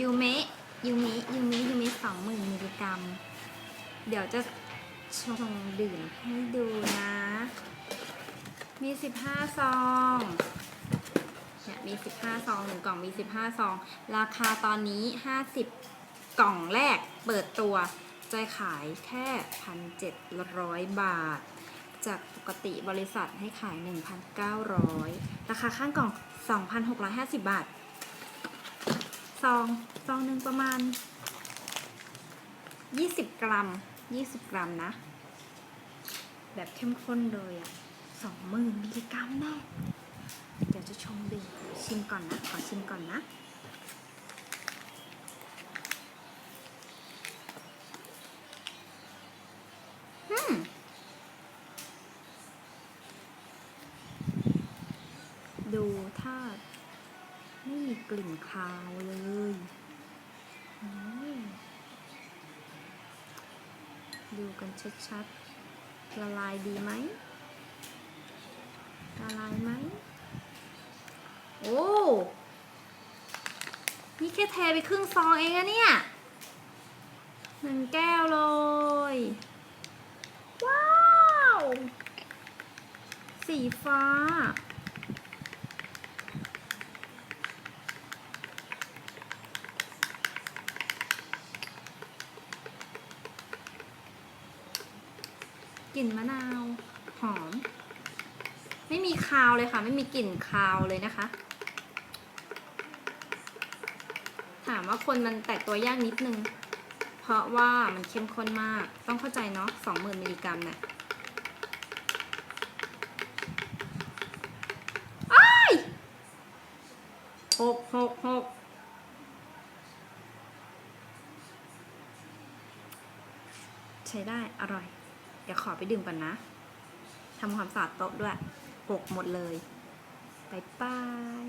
ยูเมะยูมิยูมิยูเมิสองหมื่นมิลลิกรัม เดี๋ยวจะชงดื่มให้ดูนะ มีสิบห้าซองเนี่ยมีสิบห้าซองหนึ่งกล่องมีสิบห้าซอง ราคาตอนนี้ห้าสิบกล่องแรกเปิดตัวจะขายแค่พันเจ็ดร้อยบาท จากปกติบริษัทให้ขาย 1,900 ราคาข้างกล่อง 2,650 บาท ซองซองหนึ่งประมาณ 20 กรัม 20 กรัมนะ แบบเข้มข้นเลยอะ20,000มิลลิกรัมแน่เดี๋ยวจะชมดื่มชิมก่อนนะ ขอชิมก่อนนะดูถ้า กลิ่นคาวเลยดูกันชัดๆ ละลายดีไหม ละลายไหม โอ้ นี่แค่เทไปครึ่งซองเองอะเนี่ย หนึ่งแก้วเลย ว้าว สีฟ้า กลิ่นมะนาวหอม ไม่มีคาวเลยค่ะ ไม่มีกลิ่นคาวเลยนะคะ ถามว่าคนมันแตกตัวยากนิดนึง เพราะว่ามันเข้มข้นมาก ต้องเข้าใจเนาะสองหมื่นมิลลิกรัมเนี่ยอ้ายหกหกหกใช้ได้อร่อย เดี๋ยวขอไปดื่มก่อนนะทำความสะอาดโต๊ะด้วยหกหมดเลยบายบาย